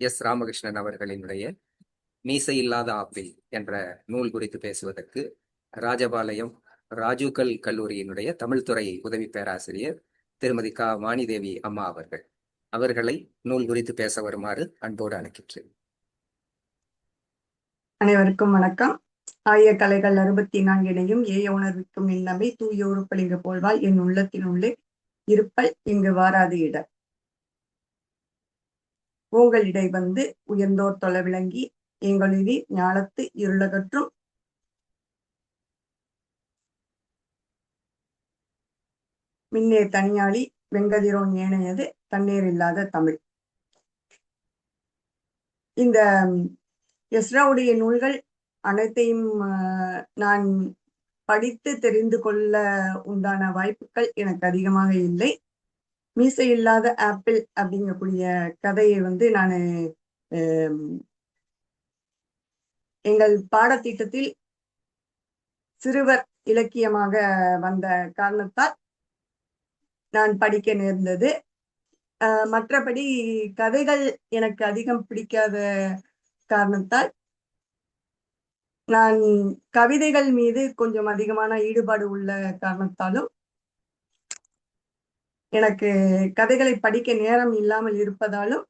S Ramakrishnan அவர்களினுடைய மீசை இல்லாத ஆப்பிள் என்ற நூல் குறித்து பேசுவதற்கு ராஜபாளையம் ராஜுகல் கல்லூரியினுடைய தமிழ்துறை உதவி பேராசிரியர் திருமதி கா. வாணிதேவி அம்மா அவர்கள். அவர்களை நூல் குறித்து பேச வருமாறு அன்போடு அழைக்கின்றேன். அனைவருக்கும் வணக்கம். ஆய கலைகள் அறுபத்தி நான்கினையும் ஏய உணர்விக்கும் இன்னமை தூய உறுப்பளிங்க போல்வாள் என் உள்ளத்தினுள்ளே இருப்பல் இங்கு வாராது இட ஓங்களிடை வந்து உயர்ந்தோர் தொலை விளங்கி எங்களிடி ஞாலத்து இருளகற்றும் மின்னே தனியாளி வெங்கதிரோன் ஏனையது தண்ணீர் இல்லாத தமிழ். இந்த எஸ்ராவுடைய நூல்கள் அனைத்தையும் நான் படித்து தெரிந்து கொள்ள உண்டான வாய்ப்புகள் எனக்கு அதிகமாக இல்லை. மீசை இல்லாத ஆப்பிள் அப்படிங்கக்கூடிய கதையை வந்து நான் எங்கள் பாடத்திட்டத்தில் சிறுவர் இலக்கியமாக வந்த காரணத்தால் நான் படிக்க நேர்ந்தது. மற்றபடி கதைகள் எனக்கு அதிகம் பிடிக்காத காரணத்தால் நான் கவிதைகள் மீது கொஞ்சம் அதிகமான ஈடுபாடு உள்ள காரணத்தாலும் எனக்கு கதைகளை படிக்க நேரம் இல்லாமல் இருப்பதாலும்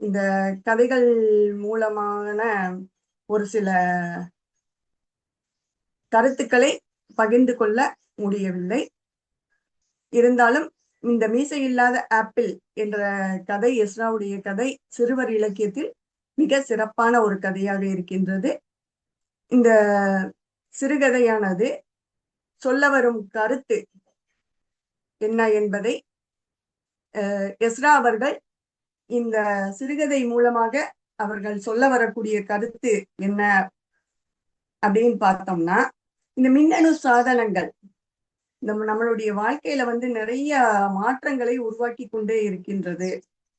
இந்த கதைகள் மூலமான ஒரு சில கருத்துக்களை பகிர்ந்து கொள்ள முடியவில்லை. இருந்தாலும் இந்த மீசை இல்லாத ஆப்பிள் என்ற கதை எஸ்ராவுடைய கதை சிறுவர் இலக்கியத்தில் மிக சிறப்பான ஒரு கதையாக இருக்கின்றது. இந்த சிறுகதையானது சொல்ல வரும் கருத்து என்ன என்பதை எஸ்ரா அவர்கள் இந்த சிறுகதை மூலமாக அவர்கள் சொல்ல வரக்கூடிய கருத்து என்ன அப்படின்னு பார்த்தோம்னா இந்த மின்னணு சாதனங்கள் நம்ம நம்மளுடைய வாழ்க்கையில வந்து நிறைய மாற்றங்களை உருவாக்கி கொண்டே இருக்கின்றது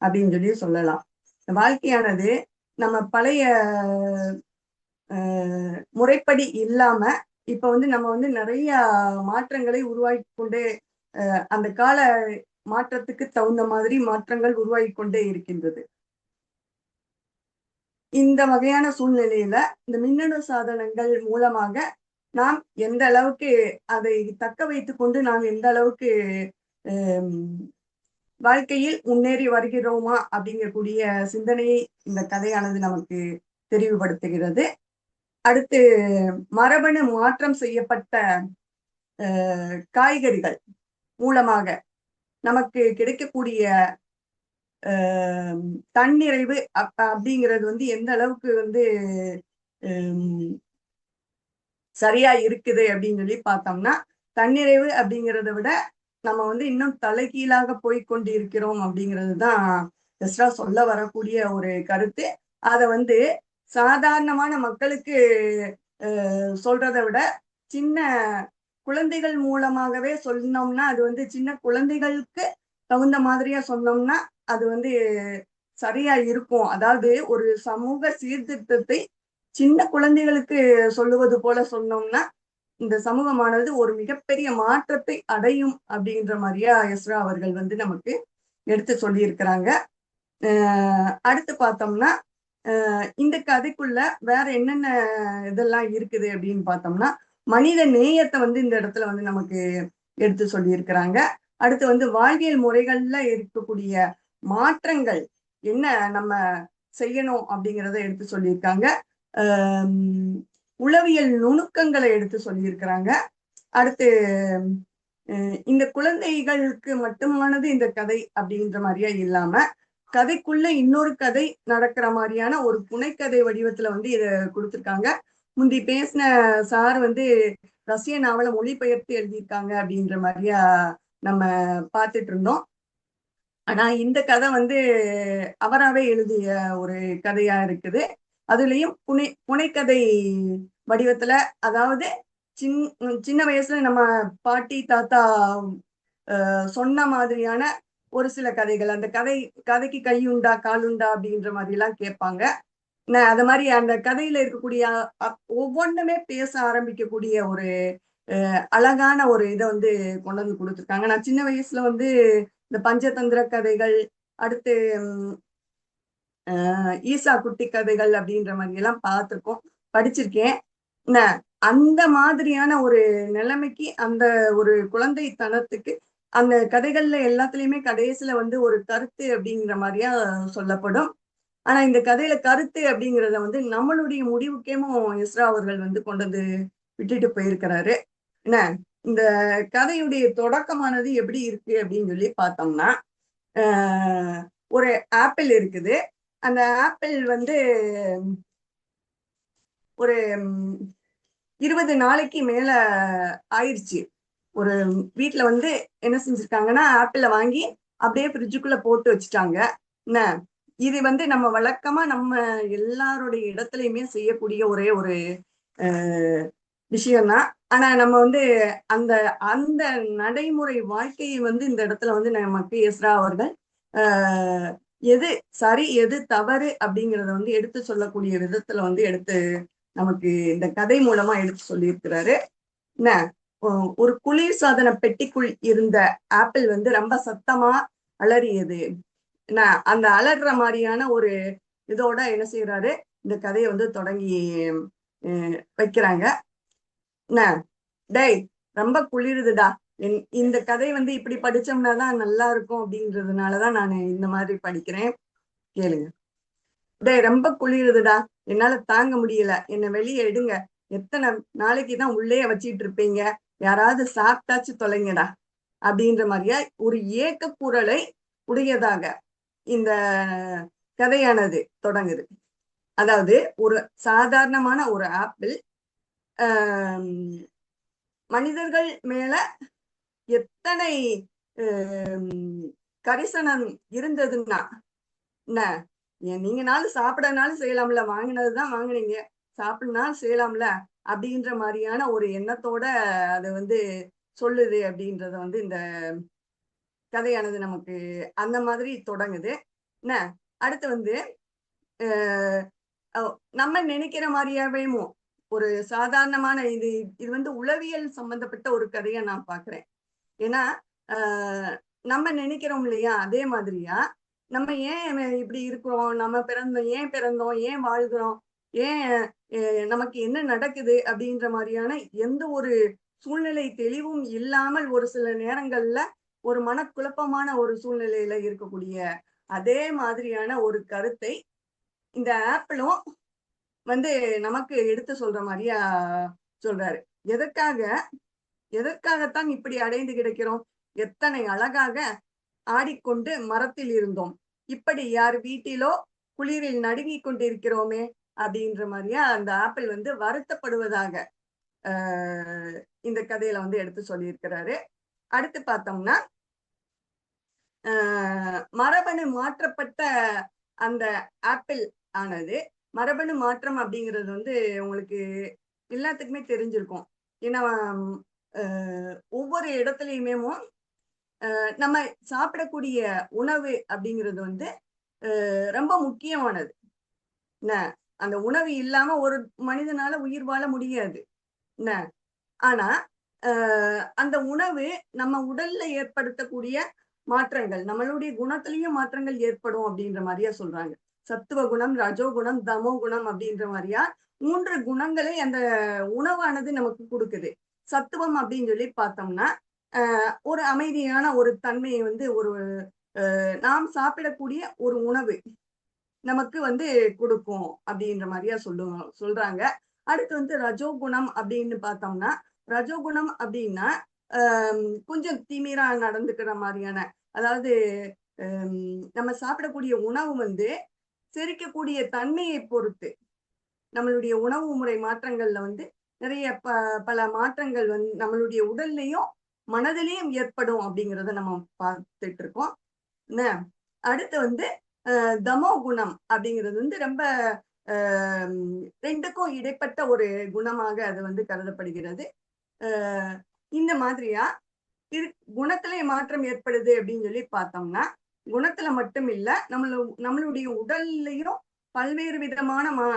அப்படின்னு சொல்லி சொல்லலாம். இந்த வாழ்க்கையானது நம்ம பழைய முறைப்படி இல்லாம இப்ப வந்து நம்ம வந்து நிறைய மாற்றங்களை உருவாக்கி கொண்டே அந்த கால மாற்றத்துக்கு தகுந்த மாதிரி மாற்றங்கள் உருவாகி கொண்டே இருக்கின்றது. இந்த வகையான சூழ்நிலையில இந்த மின்னணு சாதனங்கள் மூலமாக நாம் எந்த அளவுக்கு அதை தக்க வைத்து கொண்டு நாம் எந்த அளவுக்கு வாழ்க்கையில் முன்னேறி வருகிறோமா அப்படிங்கக்கூடிய சிந்தனையை இந்த கதையானது நமக்கு தெரிவுபடுத்துகிறது. அடுத்து மரபணு மாற்றம் செய்யப்பட்ட காய்கறிகள் மூலமாக நமக்கு கிடைக்கக்கூடிய தன்னிறைவு அப்படிங்கிறது வந்து எந்த அளவுக்கு வந்து சரியா இருக்குது அப்படின்னு சொல்லி பார்த்தோம்னா தன்னிறைவு அப்படிங்கிறத விட நம்ம வந்து இன்னும் தலைகீழாக போய்கொண்டு இருக்கிறோம் அப்படிங்கிறது தான் எஸ்ரா சொல்ல வரக்கூடிய ஒரு கருத்து. அதை வந்து சாதாரணமான மக்களுக்கு சொல்றதை விட சின்ன குழந்தைகள் மூலமாகவே சொன்னோம்னா அது வந்து சின்ன குழந்தைகளுக்கு தகுந்த மாதிரியா சொன்னோம்னா அது வந்து சரியா இருக்கும். அதாவது ஒரு சமூக சீர்திருத்தத்தை சின்ன குழந்தைகளுக்கு சொல்லுவது போல சொன்னோம்னா இந்த சமூகமானது ஒரு மிகப்பெரிய மாற்றத்தை அடையும் அப்படின்ற மாதிரியா எஸ்ரா அவர்கள் வந்து நமக்கு எடுத்து சொல்லியிருக்கிறாங்க. அடுத்து பார்த்தோம்னா இந்த கதைக்குள்ள வேற என்னென்ன இதெல்லாம் இருக்குது அப்படின்னு பார்த்தோம்னா மனித நேயத்தை வந்து இந்த இடத்துல வந்து நமக்கு எடுத்து சொல்லியிருக்கிறாங்க. அடுத்து வந்து வாழ்வியல் முறைகள்ல இருக்கக்கூடிய மாற்றங்கள் என்ன நம்ம செய்யணும் அப்படிங்கிறத எடுத்து சொல்லியிருக்காங்க. உளவியல் நுணுக்கங்களை எடுத்து சொல்லியிருக்கிறாங்க. அடுத்து இந்த குழந்தைகளுக்கு மட்டுமானது இந்த கதை அப்படின்ற மாதிரியா இல்லாம கதைக்குள்ள இன்னொரு கதை நடக்கிற மாதிரியான ஒரு புனைக்கதை வடிவத்துல வந்து இதை கொடுத்துருக்காங்க. முந்தி பேசின சார் வந்து ரஷ்ய நாவலை மொழிபெயர்த்து எழுதியிருக்காங்க அப்படின்ற மாதிரியா நம்ம பார்த்துட்டு இருந்தோம். ஆனா இந்த கதை வந்து அவராகவே எழுதிய ஒரு கதையா இருக்குது. அதுலயும் புனை புனைக்கதை வடிவத்துல அதாவது சின் சின்ன வயசுல நம்ம பாட்டி தாத்தா சொன்ன மாதிரியான ஒரு சில கதைகள் அந்த கதை கதைக்கு கையுண்டா காலுண்டா அப்படின்ற மாதிரி எல்லாம் கேட்பாங்க அது மாதிரி அந்த கதையில இருக்கக்கூடிய ஒவ்வொன்றுமே பேச ஆரம்பிக்கக்கூடிய ஒரு அழகான ஒரு இதை வந்து கொண்டு வந்து கொடுத்துருக்காங்க. நான் சின்ன வயசுல வந்து இந்த பஞ்சதந்திர கதைகள் அடுத்து ஈசா குட்டி கதைகள் அப்படின்ற மாதிரி எல்லாம் பார்த்திருக்கோம் படிச்சிருக்கேன். என்ன அந்த மாதிரியான ஒரு நிலைமைக்கு அந்த ஒரு குழந்தைத்தனத்துக்கு அந்த கதைகள்ல எல்லாத்துலயுமே கடைசியில வந்து ஒரு கருத்து அப்படிங்கிற மாதிரியா சொல்லப்படும். ஆனா இந்த கதையில கருத்து அப்படிங்கிறத வந்து நம்மளுடைய முடிவுக்கேமும் இஸ்ரா அவர்கள் வந்து கொண்டு வந்து விட்டுட்டு போயிருக்கிறாரு. என்ன? இந்த கதையுடைய தொடக்கமானது எப்படி இருக்கு அப்படின்னு சொல்லி பார்த்தோம்னா ஒரு ஆப்பிள் இருக்குது. அந்த ஆப்பிள் வந்து ஒரு இருபது நாளைக்கு மேல ஆயிருச்சு. ஒரு வீட்டுல வந்து என்ன செஞ்சிருக்காங்கன்னா ஆப்பிள வாங்கி அப்படியே ஃப்ரிட்ஜுக்குள்ள போட்டு வச்சுட்டாங்க. என்ன? இது வந்து நம்ம வழக்கமா நம்ம எல்லாருடைய இடத்துலயுமே செய்யக்கூடிய ஒரே ஒரு விஷயம்தான். ஆனா நம்ம வந்து அந்த அந்த நடைமுறை வாழ்க்கையை வந்து இந்த இடத்துல வந்து நமக்கு எஸ்ரா அவர்கள் எது சரி எது தவறு அப்படிங்கிறத வந்து எடுத்து சொல்லக்கூடிய விதத்துல வந்து எடுத்து நமக்கு இந்த கதை மூலமா எடுத்து சொல்லியிருக்கிறாரு. என்ன? ஒரு குளிர் சாதன பெட்டிக்குள் இருந்த ஆப்பிள் வந்து ரொம்ப சத்தமா அலறியது. என்ன அந்த அலறுற மாதிரியான ஒரு இதோட என்ன செய்யறாரு இந்த கதையை வந்து தொடங்கி அஹ், வைக்கிறாங்க. என்ன டேய் ரொம்ப குளிருதுடா. என் இந்த கதை வந்து இப்படி படிச்சோம்னா தான் நல்லா இருக்கும் அப்படின்றதுனாலதான் நான் இந்த மாதிரி படிக்கிறேன். கேளுங்க. டேய் ரொம்ப குளிருதுடா. என்னால தாங்க முடியல. என்னை வெளியே எடுங்க. எத்தனை நாளைக்கு தான் உள்ளே வச்சிட்டு இருப்பீங்க? யாராவது சாப்பிட்டாச்சு தொலைங்கடா அப்படின்ற மாதிரியா ஒரு ஏக்க குரலை உடையதாக இந்த கதையானது தொடங்குது. அதாவது ஒரு சாதாரணமான ஒரு ஆப்பிள் மனிதர்கள் மேல எத்தனை கரிசனம் இருந்ததுன்னா என்ன? நீங்கனாலும் சாப்பிடனாலும் செய்யலாம்ல வாங்கினதுதான் வாங்குனீங்க சாப்பிடனாலும் செய்யலாம்ல அப்படின்ற மாதிரியான ஒரு எண்ணத்தோட அது வந்து சொல்லுது அப்படின்றத வந்து இந்த கதையானது நமக்கு அந்த மாதிரி தொடங்குது. என்ன? அடுத்து வந்து அஹ் நம்ம நினைக்கிற மாதிரியாவேமோ ஒரு சாதாரணமான இது இது வந்து உளவியல் சம்பந்தப்பட்ட ஒரு கதையை நான் பாக்குறேன் ஏன்னா ஆஹ் நம்ம நினைக்கிறோம் இல்லையா அதே மாதிரியா நம்ம ஏன் இப்படி இருக்கிறோம் நம்ம பிறந்தோம் ஏன் பிறந்தோம் ஏன் வாழ்கிறோம் ஏன் நமக்கு என்ன நடக்குது அப்படின்ற மாதிரியான எந்த ஒரு சூழ்நிலை தெளிவும் இல்லாமல் ஒரு சில நேரங்கள்ல ஒரு மனக்குழப்பமான ஒரு சூழ்நிலையில இருக்கக்கூடிய அதே மாதிரியான ஒரு கருத்தை இந்த ஆப்பிளும் வந்து நமக்கு எடுத்து சொல்ற மாதிரியா சொல்றாரு. எதற்காக எதற்காகத்தான் இப்படி அடைந்து கிடக்கிறோம்? எத்தனை அழகாக ஆடிக்கொண்டு மரத்தில் இருந்தோம். இப்படி யார் வீட்டிலோ குளிரில் நடுங்கிக் கொண்டிருக்கிறோமே அப்படின்ற மாதிரியா அந்த ஆப்பிள் வந்து வருத்தப்படுவதாக இந்த கதையில வந்து எடுத்து சொல்லியிருக்கிறாரு. அடுத்து பார்த்தோம்னா மரபணு மாற்றப்பட்ட அந்த ஆப்பிள் ஆனது மரபணு மாற்றம் அப்படிங்கிறது வந்து உங்களுக்கு எல்லாத்துக்குமே தெரிஞ்சிருக்கும். ஏன்னா ஒவ்வொரு இடத்துலையுமே நம்ம சாப்பிடக்கூடிய உணவு அப்படிங்கிறது வந்து ரொம்ப முக்கியமானது. என்ன அந்த உணவு இல்லாம ஒரு மனிதனால உயிர் வாழ முடியாது. என்ன? ஆனா ஆஹ் அந்த உணவு நம்ம உடல்ல ஏற்படுத்தக்கூடிய மாற்றங்கள் நம்மளுடைய குணத்திலையும் மாற்றங்கள் ஏற்படும் அப்படின்ற மாதிரியா சொல்றாங்க. சத்துவ குணம் ரஜோ குணம் தமோ குணம் அப்படின்ற மாதிரியா மூன்று குணங்களை அந்த உணவானது நமக்கு கொடுக்குது. சத்துவம் அப்படின்னு சொல்லி பார்த்தோம்னா ஆஹ் ஒரு அமைதியான ஒரு தன்மையை வந்து ஒரு நாம் சாப்பிடக்கூடிய ஒரு உணவு. நமக்கு வந்து கொடுக்கும் அப்படின்ற மாதிரியா சொல்லு சொல்றாங்க. அடுத்து வந்து ரஜோகுணம் அப்படின்னு பார்த்தோம்னா ரஜோகுணம் அப்படின்னா ஆஹ் கொஞ்சம் திமிரா நடந்துக்கிற மாதிரியான அதாவது நம்ம சாப்பிடக்கூடிய உணவு வந்து செரிக்கக்கூடிய தன்மையை பொறுத்து நம்மளுடைய உணவு முறை மாற்றங்கள்ல வந்து நிறைய ப பல மாற்றங்கள் வந்து நம்மளுடைய உடல்லையும் மனதிலையும் ஏற்படும் அப்படிங்கிறத நம்ம பார்த்துட்டு இருக்கோம். என்ன? அடுத்து வந்து தமோ குணம் அப்படிங்கிறது வந்து ரொம்ப ரெண்டுக்கும் இடைப்பட்ட ஒரு குணமாக அது வந்து கருதப்படுகிறது. இந்த மாதிரியா இரு குணத்திலே மாற்றம் ஏற்படுது அப்படின்னு சொல்லி பார்த்தோம்னா குணத்துல மட்டும் இல்ல நம்மள நம்மளுடைய உடல்லையும் பல்வேறு விதமான மா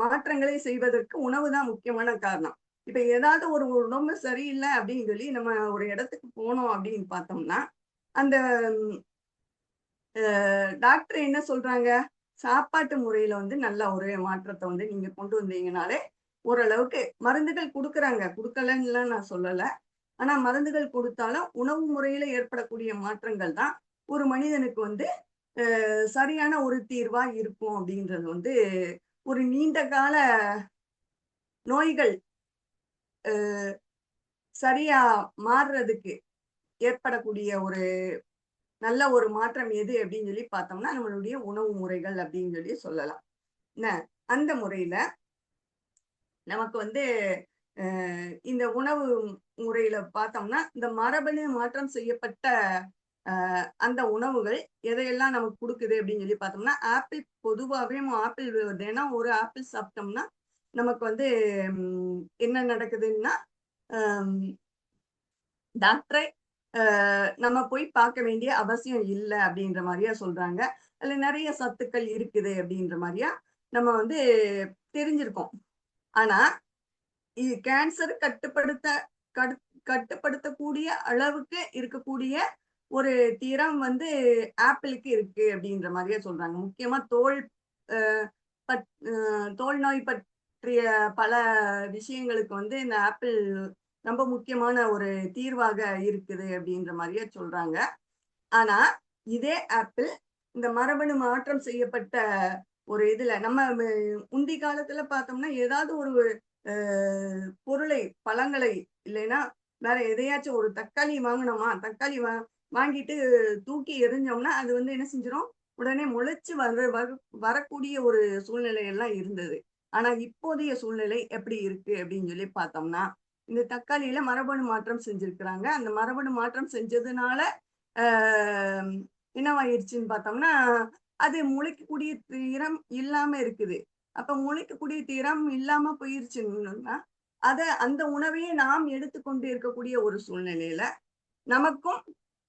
மாற்றங்களை செய்வதற்கு உணவு தான் முக்கியமான காரணம். இப்ப ஏதாவது ஒரு உடம்பு சரியில்லை அப்படின்னு சொல்லி நம்ம ஒரு இடத்துக்கு போனோம் அப்படின்னு பார்த்தோம்னா அந்த டாக்டர் என்ன சொல்றாங்க? சாப்பாட்டு முறையில வந்து நல்ல ஒரு மாற்றத்தை வந்து நீங்க கொண்டு வந்தீங்கனாலே ஓரளவுக்கு மருந்துகள் கொடுக்குறாங்க. கொடுக்கலன்னு நான் சொல்லல. ஆனா மருந்துகள் கொடுத்தாலும் உணவு முறையில ஏற்படக்கூடிய மாற்றங்கள் தான் ஒரு மனிதனுக்கு வந்து சரியான ஒரு தீர்வா இருக்கும் அப்படின்றது வந்து ஒரு நீண்ட கால நோய்கள் சரியா மாறுறதுக்கு ஏற்படக்கூடிய ஒரு நல்ல ஒரு மாற்றம் எது அப்படின்னு சொல்லி பார்த்தோம்னா நம்மளுடைய உணவு முறைகள் அப்படின்னு சொல்லி சொல்லலாம். என்ன? அந்த முறையில நமக்கு வந்து இந்த உணவு முறையில பார்த்தோம்னா இந்த மரபணு மாற்றம் செய்யப்பட்ட அந்த உணவுகள் எதையெல்லாம் நமக்கு கொடுக்குது அப்படின்னு சொல்லி பார்த்தோம்னா ஆப்பிள் பொதுவாகவே ஆப்பிள் தினம் ஒரு ஆப்பிள் சாப்பிட்டோம்னா நமக்கு வந்து உம், என்ன நடக்குதுன்னா டாக்டரை நம்ம போய் பார்க்க வேண்டிய அவசியம் இல்லை அப்படின்ற மாதிரியா சொல்றாங்க. அதுல நிறைய சத்துக்கள் இருக்குது அப்படின்ற மாதிரியா நம்ம வந்து தெரிஞ்சிருக்கோம். ஆனா இது கேன்சர் கட்டுப்படுத்த கட்டுப்படுத்தக்கூடிய அளவுக்கு இருக்கக்கூடிய ஒரு திறம் வந்து ஆப்பிளுக்கு இருக்கு அப்படின்ற மாதிரியே சொல்றாங்க. முக்கியமா தோல் பட்- தோல் நோய் பற்றிய பல விஷயங்களுக்கு வந்து இந்த ஆப்பிள் ரொம்ப முக்கியமான ஒரு தீர்வாக இருக்குது அப்படின்ற மாதிரியே சொல்றாங்க. ஆனா இதே ஆப்பிள் இந்த மரபணு மாற்றம் செய்யப்பட்ட ஒரு இதுல நம்ம உண்டி முந்தி காலத்துல பார்த்தோம்னா ஏதாவது ஒரு பொருளை பழங்களை இல்லைன்னா வேற எதையாச்சும் ஒரு தக்காளி வாங்கினோமா தக்காளி வா வாங்கிட்டு தூக்கி எரிஞ்சோம்னா அது வந்து என்ன செஞ்சிடும் உடனே முளைச்சு வர- வரக்கூடிய ஒரு சூழ்நிலை எல்லாம் இருந்தது. ஆனா இப்போதைய சூழ்நிலை எப்படி இருக்கு அப்படின்னு சொல்லி பார்த்தோம்னா இந்த தக்காளியில மரபணு மாற்றம் செஞ்சிருக்கிறாங்க. அந்த மரபணு மாற்றம் செஞ்சதுனால ஆஹ் என்னவாயிருச்சுன்னு பார்த்தோம்னா அது முளைக்கக்கூடிய திறம் இல்லாம இருக்குது. அப்ப முளைக்கக்கூடிய திறம் இல்லாம போயிருச்சுன்னா அத அந்த உணவையே நாம் எடுத்துக்கொண்டு இருக்கக்கூடிய ஒரு சூழ்நிலையில நமக்கும்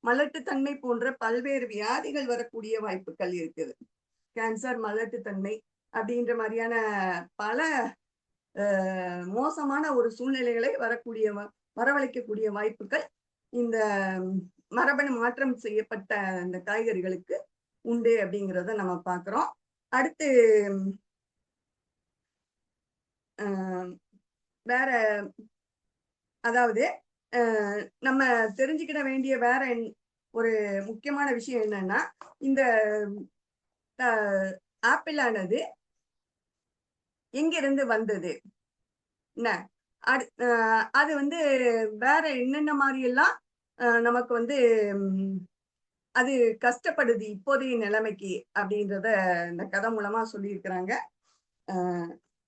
மலட்டுத்தன்மை போன்ற பல்வேறு வியாதிகள் வரக்கூடிய வாய்ப்புகள் இருக்குது. கேன்சர் மலட்டுத்தன்மை அப்படின்ற மாதிரியான பல மோசமான ஒரு சூழ்நிலைகளை வரக்கூடிய வரவழைக்கக்கூடிய வாய்ப்புகள் இந்த மரபணு மாற்றம் செய்யப்பட்ட இந்த காய்கறிகளுக்கு உண்டு அப்படிங்கிறத நம்ம பார்க்கிறோம் அடுத்து வேற அதாவது நம்ம தெரிஞ்சுக்கிட வேண்டிய வேற ஒரு முக்கியமான விஷயம் என்னன்னா இந்த ஆப்பிளானது ஆப்பிள் ஆனது எங்கிருந்து வந்தது? என்ன? அது வந்து வேற என்னென்ன மாதிரி எல்லாம் நமக்கு வந்து அது கஷ்டப்படுது இப்போதைய நிலைமைக்கு அப்படின்றத இந்த கதை மூலமா சொல்லியிருக்கிறாங்க.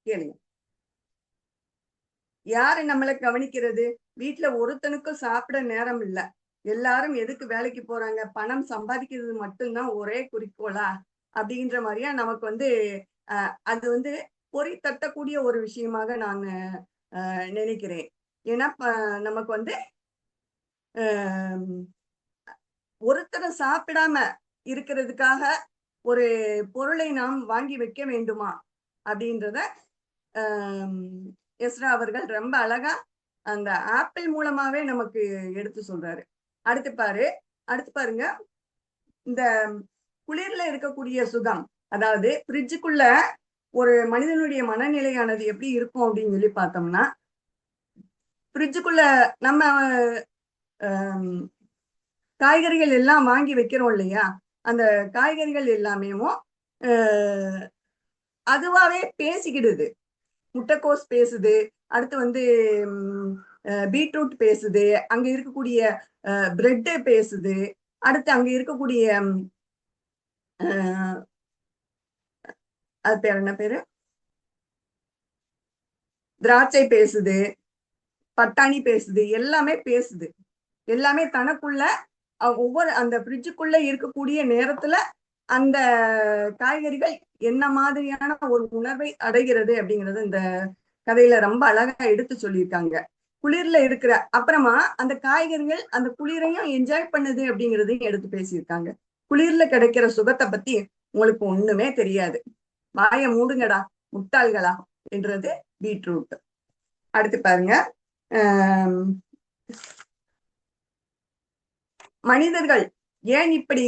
கேளுங்க. யாரு நம்மளை கவனிக்கிறது? வீட்டுல ஒருத்தனுக்கும் சாப்பிட நேரம் இல்ல. எல்லாரும் எதுக்கு வேலைக்கு போறாங்க? பணம் சம்பாதிக்கிறது மட்டும்தான் ஒரே குறிக்கோளா? அப்படின்ற மாதிரியா நமக்கு வந்து அஹ், அது வந்து பொறி தட்டக்கூடிய ஒரு விஷயமாக நான் நினைக்கிறேன். ஏன்னா ப- நமக்கு வந்து ஒருத்தரை சாப்பிடாம இருக்கிறதுக்காக ஒரு பொருளை நாம் வாங்கி வைக்க வேண்டுமா? அப்படின்றத எஸ்ரா அவர்கள் ரொம்ப அழகா அந்த ஆப்பிள் மூலமாவே நமக்கு எடுத்து சொல்றாரு. அடுத்து பாரு அடுத்து பாருங்க. இந்த குளிர்ல இருக்கக்கூடிய சுகம் அதாவது ஃப்ரிட்ஜுக்குள்ள ஒரு மனிதனுடைய மனநிலையானது எப்படி இருக்கும் அப்படின்னு சொல்லி பார்த்தோம்னா ஃப்ரிட்ஜுக்குள்ள நம்ம காய்கறிகள் எல்லாம் வாங்கி வைக்கிறோம் இல்லையா? அந்த காய்கறிகள் எல்லாமேவும் அஹ், அதுவாவே பேசிக்கிடுது. முட்டைக்கோஸ் பேசுது அடுத்து வந்து பீட்ரூட் பேசுது அங்க இருக்கக்கூடிய பிரெட் பேசுது அடுத்து அங்க இருக்கக்கூடிய அது பேர் என்ன பேரு? திராட்சை பேசுது பட்டாணி பேசுது எல்லாமே பேசுது. எல்லாமே தனக்குள்ள ஒவ்வொரு அந்த ஃப்ரிட்ஜுக்குள்ள இருக்கக்கூடிய நேரத்துல அந்த காய்கறிகள் என்ன மாதிரியான ஒரு உணர்வை அடைகிறது அப்படிங்கறது இந்த கதையில ரொம்ப அழகா எடுத்து சொல்லியிருக்காங்க. குளிர்ல இருக்கிற அப்புறமா அந்த காய்கறிகள் அந்த குளிரையும் என்ஜாய் பண்ணுது அப்படிங்கறதையும் எடுத்து பேசியிருக்காங்க. குளிர்ல கிடைக்கிற சுகத்தை பத்தி உங்களுக்கு ஒண்ணுமே தெரியாது. வாயை மூடுங்கடா முட்டாள்களா? என்றது பீட்ரூட். அடுத்து பாருங்க. மனிதர்கள் ஏன் இப்படி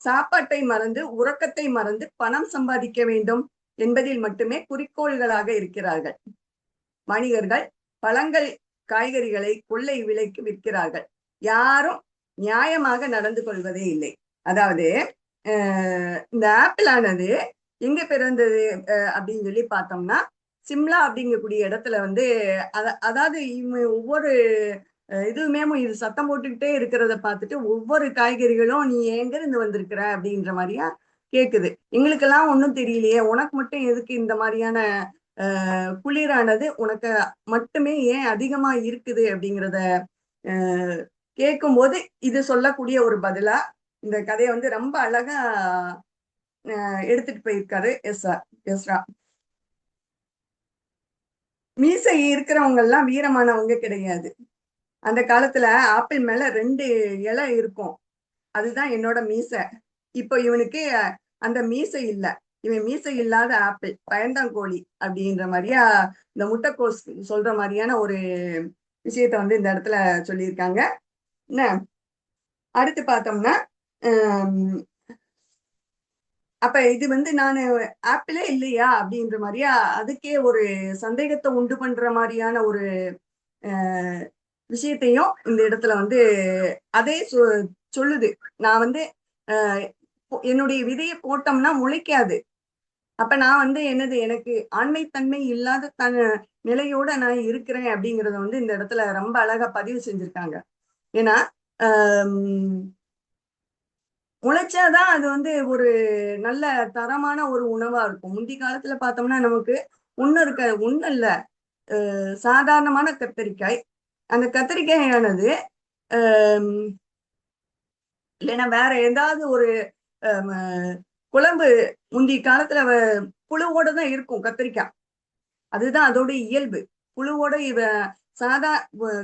சாப்பாட்டை மறந்து உறக்கத்தை மறந்து பணம் சம்பாதிக்க வேண்டும் என்பதில் மட்டுமே குறிக்கோள்களாக இருக்கிறார்கள். வணிகர்கள் பழங்கள் காய்கறிகளை கொள்ளை விலைக்கு விற்கிறார்கள். யாரும் நியாயமாக நடந்து கொள்வதே இல்லை. அதாவது இந்த ஆப்பிள் ஆனது எங்க பிறந்தது அஹ் அப்படின்னு சொல்லி பார்த்தோம்னா சிம்லா அப்படிங்கக்கூடிய இடத்துல வந்து அத- அதாவது இவங்க ஒவ்வொரு இதுவுமே இது சத்தம் போட்டுக்கிட்டே இருக்கிறத பார்த்துட்டு ஒவ்வொரு காய்கறிகளும் நீ எங்க இருந்து வந்திருக்கிற? அப்படின்ற மாதிரியா கேக்குது. எங்களுக்கெல்லாம் ஒன்றும் தெரியலையே. உனக்கு மட்டும் எதுக்கு இந்த மாதிரியான குளிரானது? உனக்கு மட்டுமே ஏன் அதிகமா இருக்குது அப்படிங்கிறத கேட்கும்போது இது சொல்லக்கூடிய ஒரு பதிலா இந்த கதையை வந்து ரொம்ப அழகா எடுத்துட்டு போயிருக்காரு எஸ்ஆ எஸ்ரா. மீசை இருக்கிறவங்க எல்லாம் வீரமானவங்க கிடையாது. அந்த காலத்துல ஆப்பிள் மேல ரெண்டு இலை இருக்கும். அதுதான் என்னோட மீசை. இப்போ இவனுக்கு அந்த மீசை இல்ல. இவன் மீசை இல்லாத ஆப்பிள் பயந்தாங்கோழி அப்படின்ற மாதிரியா இந்த முட்டைக்கோஸ் சொல்ற மாதிரியான ஒரு விஷயத்த வந்து இந்த இடத்துல சொல்லியிருக்காங்க. என்ன? அடுத்து பார்த்தோம்னா அப்ப இது வந்து நான் ஆப்பிளே இல்லையா அப்படின்ற மாதிரியா? அதுக்கே ஒரு சந்தேகத்தை உண்டு பண்ற மாதிரியான ஒரு விஷயத்தையும் இந்த இடத்துல வந்து அதே சொ- சொல்லுது. நான் வந்து என்னுடைய விதையை போட்டோம்னா முளைக்காது. அப்ப நான் வந்து என்னது எனக்கு ஆண்மைத்தன்மை இல்லாத தன் நிலையோட நான் இருக்கிறேன் அப்படிங்கறத வந்து இந்த இடத்துல ரொம்ப அழகா பதிவு செஞ்சிருக்காங்க. ஏன்னா முளைச்சாதான் அது வந்து ஒரு நல்ல தரமான ஒரு உணவா இருக்கும். முந்தி காலத்துல பார்த்தோம்னா நமக்கு ஒண்ணு இருக்க ஒண்ணு இல்ல. சாதாரணமான கத்தரிக்காய். அந்த கத்தரிக்காயானது இல்லைன்னா வேற ஏதாவது ஒரு குழம்பு முந்தி காலத்துல புழுவோட தான் இருக்கும் கத்திரிக்காய் அதுதான் அதோட இயல்பு. புழுவோட இவ சாதா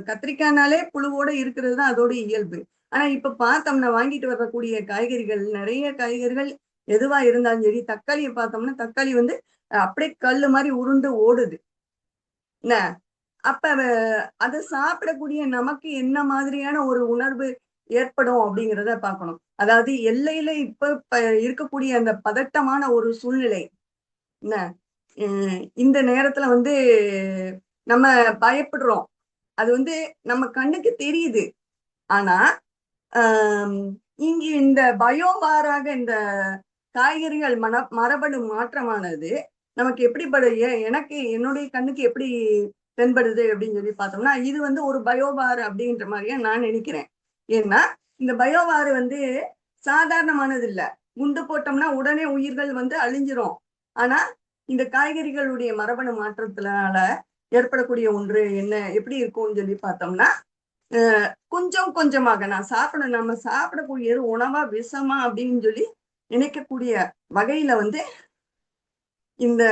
கத்திரிக்காய்னாலே புழுவோட இருக்கிறது தான் அதோட இயல்பு. ஆனா இப்ப பார்த்தோம்னா வாங்கிட்டு வரக்கூடிய காய்கறிகள் நிறைய காய்கறிகள் எதுவா இருந்தாலும் சரி தக்காளியை பார்த்தோம்னா தக்காளி வந்து அப்படியே கல்லு மாதிரி உருண்டு ஓடுது. என்ன? அப்ப அதை சாப்பிடக்கூடிய நமக்கு என்ன மாதிரியான ஒரு உணர்வு ஏற்படும் அப்படிங்கிறத பார்க்கணும். அதாவது எல்லையில இப்ப இருக்கக்கூடிய அந்த பதட்டமான ஒரு சூழ்நிலை. என்ன? இந்த நேரத்துல வந்து நம்ம பயப்படுறோம். அது வந்து நம்ம கண்ணுக்கு தெரியுது. ஆனா இங்கு இந்த பயோவாராக இந்த காய்கறிகள் மன மரபணு மாற்றமானது நமக்கு எப்படி படு எனக்கு என்னுடைய கண்ணுக்கு எப்படி தென்படுது அப்படின்னு சொல்லி பார்த்தோம்னா இது வந்து ஒரு பயோவார் அப்படின்ற மாதிரியா நான் நினைக்கிறேன். ஏன்னா இந்த பயோவார் வந்து சாதாரணமானது இல்லை குண்டு போட்டோம்னா உடனே உயிர்கள் வந்து அழிஞ்சிரும். ஆனா இந்த காய்கறிகளுடைய மரபணு மாற்றத்தினால ஏற்படக்கூடிய ஒன்று என்ன எப்படி இருக்கும்னு சொல்லி பார்த்தோம்னா கொஞ்சம் கொஞ்சமாக நான் சாப்பிட நம்ம சாப்பிடக்கூடியது உணவா விஷமா அப்படின்னு சொல்லி நினைக்கக்கூடிய வகையில வந்து இந்த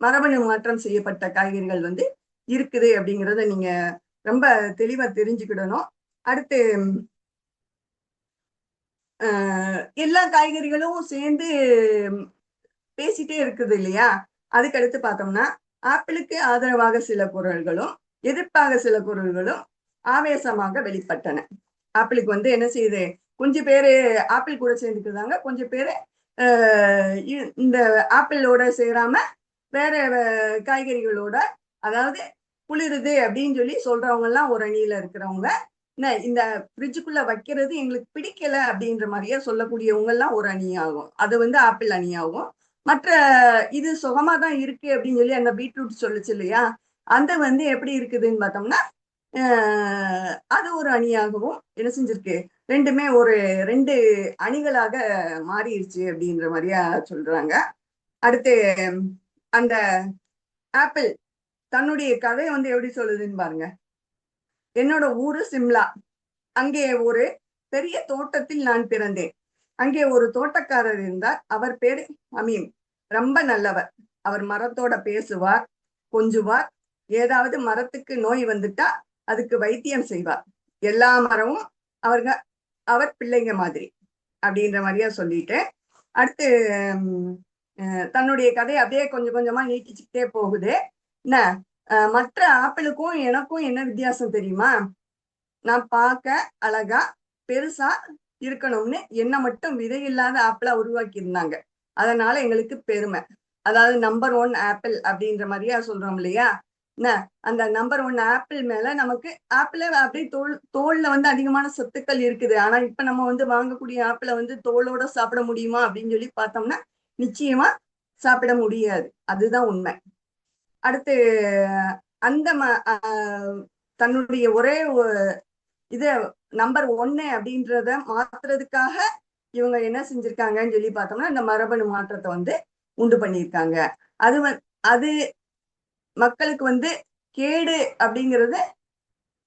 மரபணு மாற்றம் செய்யப்பட்ட காய்கறிகள் வந்து இருக்குது அப்படிங்கிறத நீங்க ரொம்ப தெளிவா தெரிஞ்சுக்கிடணும். அடுத்து எல்லா காய்கறிகளும் சேர்ந்து பேசிட்டே இருக்குது இல்லையா? அதுக்கு அடுத்து பார்த்தோம்னா ஆப்பிளுக்கு ஆதரவாக சில குரல்களும் எதிர்ப்பாக சில குரல்களும் ஆவேசமாக வெளிப்பட்டன. ஆப்பிளுக்கு வந்து என்ன செய்யுது? கொஞ்சம் பேரு ஆப்பிள் கூட சேர்ந்துக்கிறாங்க கொஞ்சம் பேரு இ- இந்த ஆப்பிளோட சேராம வேற காய்கறிகளோட அதாவது குளிருது அப்படின்னு சொல்லி சொல்றவங்க எல்லாம் ஒரு அணியில இருக்கிறவங்க. என்ன இந்த ஃப்ரிட்ஜுக்குள்ள வைக்கிறது எங்களுக்கு பிடிக்கல அப்படின்ற மாதிரியே சொல்லக்கூடியவங்க எல்லாம் ஒரு அணியாகும். அது வந்து ஆப்பிள் அணியாகும். மற்ற இது சுகமா தான் இருக்கு அப்படின்னு சொல்லி அந்த பீட்ரூட் சொல்லுச்சு இல்லையா? அந்த வந்து எப்படி இருக்குதுன்னு பார்த்தோம்னா அது ஒரு அணியாகவும் என்ன செஞ்சிருக்கு? ரெண்டுமே ஒரு ரெண்டு அணிகளாக மாறிடுச்சு அப்படின்ற மாதிரியா சொல்றாங்க. அடுத்து அந்த ஆப்பிள் தன்னுடைய கதையை வந்து எப்படி சொல்லுதுன்னு பாருங்க. என்னோட ஊரு சிம்லா. அங்கே ஒரு பெரிய தோட்டத்தில் நான் பிறந்தேன். அங்கே ஒரு தோட்டக்காரர் இருந்தார். அவர் பேரு அமீம் ரொம்ப நல்லவர். அவர் மரத்தோட பேசுவார் கொஞ்சுவார். ஏதாவது மரத்துக்கு நோய் வந்துட்டா அதுக்கு வைத்தியம் செய்வார் எல்லா மரமும் அவருங்க அவர் பிள்ளைங்க மாதிரி அப்படின்ற மாதிரியா சொல்லிட்டு அடுத்து தன்னுடைய கதையை அப்படியே கொஞ்சம் கொஞ்சமா நீட்டிச்சுக்கிட்டே போகுது. என்ன மற்ற ஆப்பிளுக்கும் எனக்கும் என்ன வித்தியாசம் தெரியுமா? நான் பார்க்க அழகா பெருசா இருக்கணும்னு என்ன மட்டும் விதை இல்லாத ஆப்பிளா உருவாக்கி இருந்தாங்க அதனால எங்களுக்கு பெருமை. அதாவது நம்பர் ஒன் ஆப்பிள் அப்படின்ற மாதிரியா சொல்றோம் இல்லையா? அந்த நம்பர் ஒன் ஆப்பிள் மேல நமக்கு ஆப்பிள் அப்படியே தோல் தோல்ல வந்து அதிகமான சத்துக்கள் இருக்குது. ஆனா இப்ப நம்ம வந்து வாங்கக்கூடிய ஆப்பிள வந்து தோலோட சாப்பிட முடியுமா அப்படின்னு சொல்லி பார்த்தோம்னா நிச்சயமா சாப்பிட முடியாது. அதுதான் உண்மை. அடுத்து அந்த ம ஆஹ் தன்னுடைய ஒரே இது நம்பர் ஒன்னு அப்படின்றத மாத்துறதுக்காக இவங்க என்ன செஞ்சிருக்காங்கன்னு சொல்லி பார்த்தோம்னா இந்த மரபணு மாற்றத்தை வந்து உண்டு பண்ணியிருக்காங்க. அது அது மக்களுக்கு வந்து கேடு அப்படிங்கிறத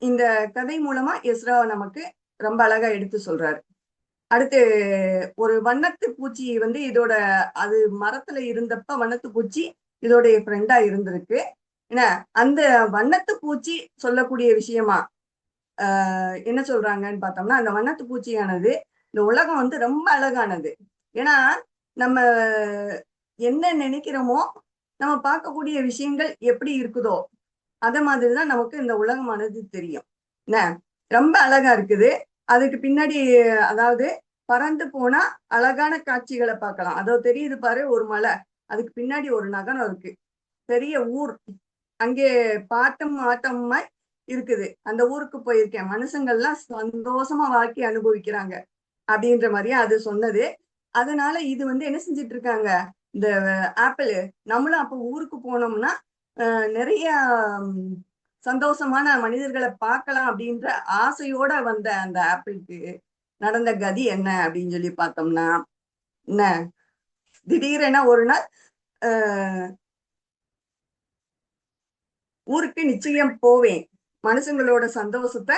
இந்த கதை மூலமா எஸ்ரா நமக்கு ரொம்ப அழகா எடுத்து சொல்றாரு. அடுத்து ஒரு வண்ணத்து பூச்சி வந்து இதோட அது மரத்துல இருந்தப்ப வண்ணத்து பூச்சி இதோடைய ஃப்ரெண்டா இருந்திருக்கு. என்ன? அந்த வண்ணத்து பூச்சி சொல்லக்கூடிய விஷயமா ஆஹ் என்ன சொல்றாங்கன்னு பார்த்தோம்னா அந்த வண்ணத்து பூச்சியானது இந்த உலகம் வந்து ரொம்ப அழகானது. ஏன்னா நம்ம என்ன நினைக்கிறோமோ நம்ம பார்க்கக்கூடிய விஷயங்கள் எப்படி இருக்குதோ அத மாதிரிதான் நமக்கு இந்த உலகமானது தெரியும். என்ன? ரொம்ப அழகா இருக்குது. அதுக்கு பின்னாடி அதாவது பறந்து போனா அழகான காட்சிகளை பார்க்கலாம். அதோ தெரியுது பாரு ஒரு மலை. அதுக்கு பின்னாடி ஒரு நகரம் இருக்கு. பெரிய ஊர். அங்கே பாட்டம் ஆட்டமாய் இருக்குது. அந்த ஊருக்கு போயிருக்கேன். மனுஷங்கள்லாம் சந்தோஷமா வாழ்க்கை அனுபவிக்கிறாங்க. அப்படின்ற மாதிரியே அது சொன்னது. அதனால இது வந்து என்ன செஞ்சிட்டு இருக்காங்க? இந்த ஆப்பிள். நம்மளும் அப்ப ஊருக்கு போனோம்னா அஹ், நிறைய சந்தோஷமான மனிதர்களை பார்க்கலாம் அப்படின்ற ஆசையோட வந்த அந்த ஆப்பிளுக்கு நடந்த கதி என்ன அப்படின்னு சொல்லி பார்த்தோம்னா என்ன? திடீரென ஒரு நாள் ஊருக்கு நிச்சயம் போவேன். மனுஷங்களோட சந்தோஷத்தை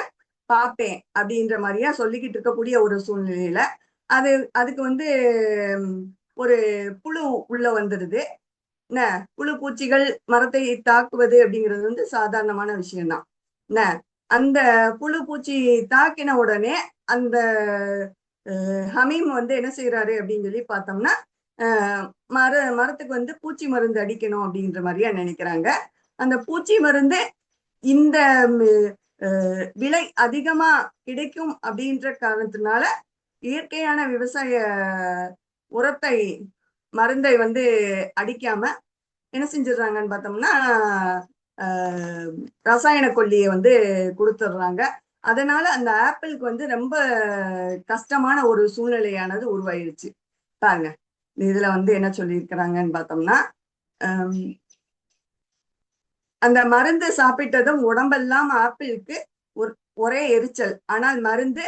பார்ப்பேன் அப்படின்ற மாதிரியா சொல்லிக்கிட்டு இருக்கக்கூடிய ஒரு சூழ்நிலையில அது அதுக்கு வந்து ஒரு புழு உள்ள வந்துடுது. என்ன புழு பூச்சிகள் மரத்தை தாக்குவது அப்படிங்கிறது வந்து சாதாரணமான விஷயம்தான். என்ன அந்த புழு பூச்சி தாக்கின உடனே அந்த ஹமீம் வந்து என்ன செய்யறாரு அப்படின்னு சொல்லி பார்த்தோம்னா மர மரத்துக்கு வந்து பூச்சி மருந்து அடிக்கணும் அப்படின்ற மாதிரியா நினைக்கிறாங்க. அந்த பூச்சி மருந்து இந்த விலை அதிகமா கிடைக்கும் அப்படின்ற காரணத்தினால இயற்கையான விவசாய உரத்தை மருந்தை வந்து அடிக்காம என்ன செஞ்சிடுறாங்கன்னு பார்த்தோம்னா ஆஹ், ரசாயன கொல்லியை வந்து கொடுத்துடுறாங்க. அதனால அந்த ஆப்பிளுக்கு வந்து ரொம்ப கஷ்டமான ஒரு சூழ்நிலையானது உருவாயிருச்சு. பாருங்க இதுல வந்து என்ன சொல்லியிருக்கிறாங்கன்னு பார்த்தோம்னா அந்த மருந்து சாப்பிட்டதும் உடம்பெல்லாம் ஆப்பிளுக்கு ஒரே எரிச்சல். ஆனால் மருந்து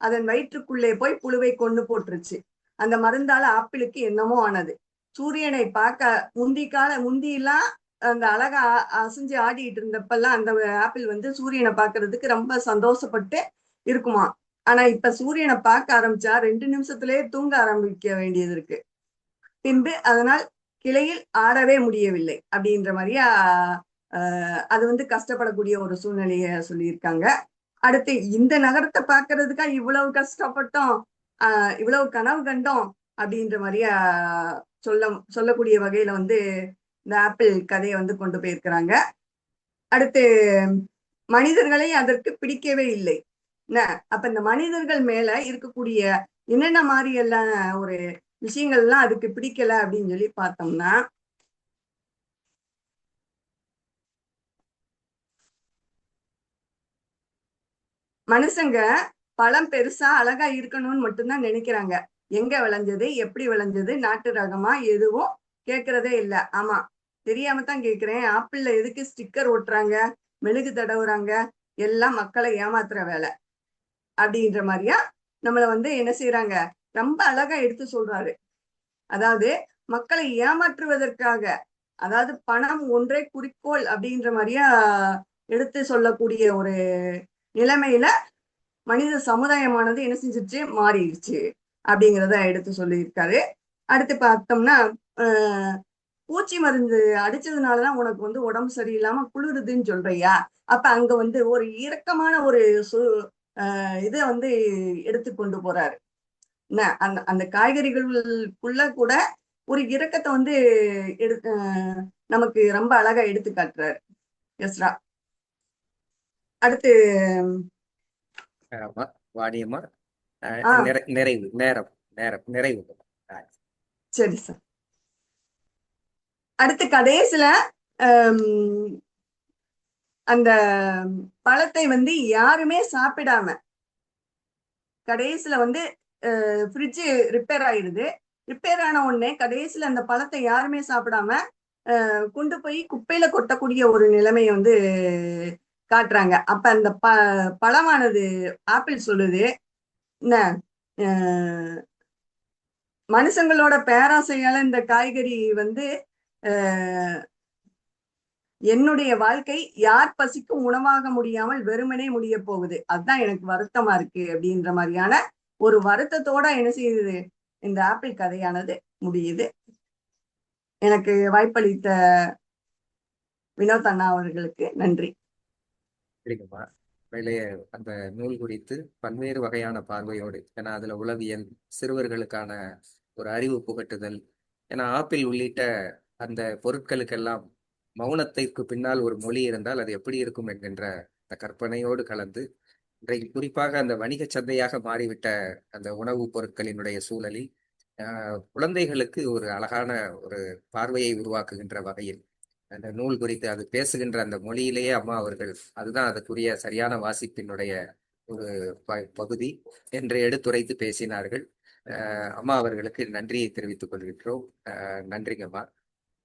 அதன் வயிற்றுக்குள்ளே போய் புழுவை கொண்டு போட்டுருச்சு. அந்த மருந்தால ஆப்பிளுக்கு என்னமோ ஆனது. சூரியனை பார்க்க முந்தி கால முந்தியெல்லாம் அந்த அழகா அசைஞ்சு ஆடிட்டு இருந்தப்பெல்லாம் அந்த ஆப்பிள் வந்து சூரியனை பார்க்கறதுக்கு ரொம்ப சந்தோஷப்பட்டு இருக்குமா. ஆனா இப்ப சூரியனை பார்க்க ஆரம்பிச்சா ரெண்டு நிமிஷத்திலேயே தூங்க ஆரம்பிக்க வேண்டியது இருக்கு. பின்பு அதனால் கிளையில் ஆடவே முடியவில்லை அப்படின்ற மாதிரியா ஆஹ், அது வந்து கஷ்டப்படக்கூடிய ஒரு சூழ்நிலைய சொல்லியிருக்காங்க. அடுத்து இந்த நகரத்தை பாக்குறதுக்கா இவ்வளவு கஷ்டப்பட்டோம். ஆஹ் இவ்வளவு கனவு கண்டோம் அப்படின்ற மாதிரியா சொல்ல சொல்லக்கூடிய வகையில வந்து இந்த ஆப்பிள் கதையை வந்து கொண்டு போயிருக்கிறாங்க. அடுத்து மனிதர்களை அதற்கு பிடிக்கவே இல்லை. என்ன? அப்ப இந்த மனிதர்கள் மேல இருக்கக்கூடிய என்னென்ன மாதிரி எல்லாம் ஒரு விஷயங்கள்லாம் அதுக்கு பிடிக்கல அப்படின்னு சொல்லி பார்த்தோம்னா மனுஷங்க பழம் பெருசா அழகா இருக்கணும்னு மட்டும்தான் நினைக்கிறாங்க. எங்க விளைஞ்சது? எப்படி விளைஞ்சது? நாட்டு ரகமா? எதுவும் கேக்குறதே இல்ல. ஆமா. தெரியாம தான் கேக்குறேன் ஆப்பிள்ல எதுக்கு ஸ்டிக்கர் ஒட்டுறாங்க மெழுகு தடவுறாங்க? எல்லாம் மக்களை ஏமாத்துற வேலை. அப்படின்ற மாதிரியா நம்மள வந்து என்ன செய்யறாங்க ரொம்ப அழகா எடுத்து சொல்றாரு. அதாவது மக்களை ஏமாற்றுவதற்காக அதாவது பணம் ஒன்றே குறிக்கோள் அப்படின்ற மாதிரியா எடுத்து சொல்லக்கூடிய ஒரு நிலைமையில மனித சமுதாயமானது என்ன செஞ்சிருச்சு? மாறிடுச்சு. அப்படிங்கிறத எடுத்து சொல்லியிருக்காரு. அடுத்து பார்த்தோம்னா ஆஹ் பூச்சி மருந்து அடிச்சதுனாலதான் உனக்கு வந்து உடம்பு சரியில்லாம குளிருதுன்னு சொல்றியா? அப்ப அங்க வந்து ஒரு இரக்கமான ஒரு சு ஆஹ் இதை வந்து எடுத்து கொண்டு போறாரு. என்ன? அந்த அந்த காய்கறிகளுக்குள்ள கூட ஒரு இரக்கத்தை வந்து எடு நமக்கு ரொம்ப அழகா எடுத்து காட்டுறாரு. எஸ்ரா. அடுத்து ஆமா வாணியம்மா நிறைவு நேரம் நேரம் நிறைவு. சரி சார். அடுத்து கடைசியில அந்த பழத்தை வந்து யாருமே சாப்பிடாம கடைசியில வந்து ஃப்ரிட்ஜ் ரிப்பேர் ஆயிடுது ரிப்பேர் ஆன உடனே கடைசியில அந்த பழத்தை யாருமே சாப்பிடாம கொண்டு போய் குப்பையில கொட்டக்கூடிய ஒரு நிலைமையை வந்து காட்டுறாங்க. அப்ப அந்த ப பழமானது ஆப்பிள் சொல்லுது என்ன மனுஷங்களோட பேராசையால இந்த காய்கறி வந்து என்னுடைய வாழ்க்கை யார் பசிக்கும் உணவாக முடியாமல் வெறுமனே முடிய போகுது. அதுதான் எனக்கு வருத்தமா இருக்கு அப்படின்ற மாதிரியான ஒரு வருத்தத்தோட என்ன செய்யுது? இந்த ஆப்பிள் கதையானது முடியுது. எனக்கு வாய்ப்பளித்த வினோத் அண்ணா அவர்களுக்கு நன்றி. சரிங்கம்மா உண்மையிலேயே அந்த நூல் குறித்து பல்வேறு வகையான பார்வையோடு ஏன்னா அதுல உளவியல் சிறுவர்களுக்கான ஒரு அறிவு புகட்டுதல் ஏன்னா ஆப்பிள் உள்ளிட்ட அந்த பொருட்களுக்கெல்லாம் மௌனத்திற்கு பின்னால் ஒரு மொழி இருந்தால் அது எப்படி இருக்கும் என்கின்ற அந்த கற்பனையோடு கலந்து இன்றைக்கு குறிப்பாக அந்த வணிக சந்தையாக மாறிவிட்ட அந்த உணவுப் பொருட்களினுடைய சூழலில் குழந்தைகளுக்கு ஒரு அழகான ஒரு பார்வையை உருவாக்குகின்ற வகையில் அந்த நூல் குறித்து அது பேசுகின்ற அந்த மொழியிலேயே அம்மா அவர்கள் அதுதான் அதுக்குரிய சரியான வாசிப்பினுடைய ஒரு ப- பகுதி என்று எடுத்துரைத்து பேசினார்கள். அஹ் அம்மா அவர்களுக்கு நன்றியை தெரிவித்துக் கொள்கின்றோம். அஹ் நன்றிங்கம்மா.